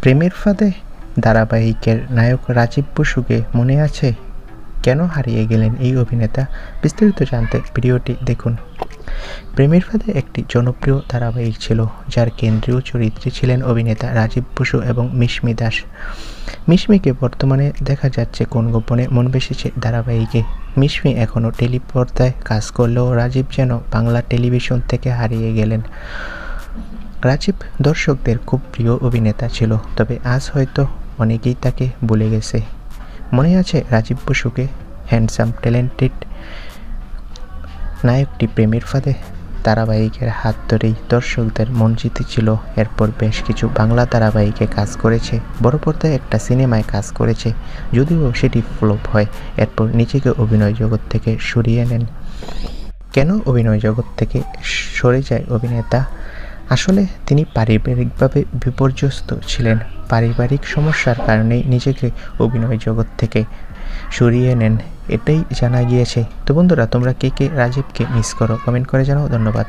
প্রেমের ফাঁদে ধারাবাহিকের নায়ক রাজীব বসুকে মনে আছে? কেন হারিয়ে গেলেন এই অভিনেতা? বিস্তারিত জানতে ভিডিওটি দেখুন। প্রেমের ফাঁদে একটি জনপ্রিয় ধারাবাহিক ছিল, যার কেন্দ্রীয় চরিত্রে ছিলেন অভিনেতা রাজীব বসু এবং মিশমি দাস। মিশমিকে বর্তমানে দেখা যাচ্ছে কোন গোপনে মন বেসেছে ধারাবাহিকে। মিশমি এখনও টেলিপর্দায় কাজ করলেও রাজীব যেন বাংলা টেলিভিশন থেকে হারিয়ে গেলেন। রাজীব দর্শকদের খুব প্রিয় অভিনেতা ছিল, তবে আজ হয়তো অনেকেই তাকে ভুলে গেছে। মনে আছে রাজীব বসুকে হ্যান্ডসাম ট্যালেন্টেড নায়কটি প্রেমের ফাঁদে ধারাবাহিকের হাত ধরেই দর্শকদের মন জিতেছিল। এরপর বেশ কিছু বাংলা ধারাবাহিকে কাজ করেছে, বড় পর্দায় একটা সিনেমায় কাজ করেছে, যদিও সেটি ফ্লপ হয়। এরপর নিজেকে অভিনয় জগৎ থেকে সরিয়ে নেন। কেন অভিনয় জগৎ থেকে সরে যায় অভিনেতা? আসলে তিনি পারিবারিকভাবে বিপর্যস্ত ছিলেন। পারিবারিক সমস্যার কারণে নিজেকে অভিনয় জগৎ থেকে সরিয়ে নেন। এটাই জানা গিয়েছে। তো বন্ধুরা, তোমরা কে কে রাজীবকে মিস করো? কমেন্ট করে জানাও। ধন্যবাদ।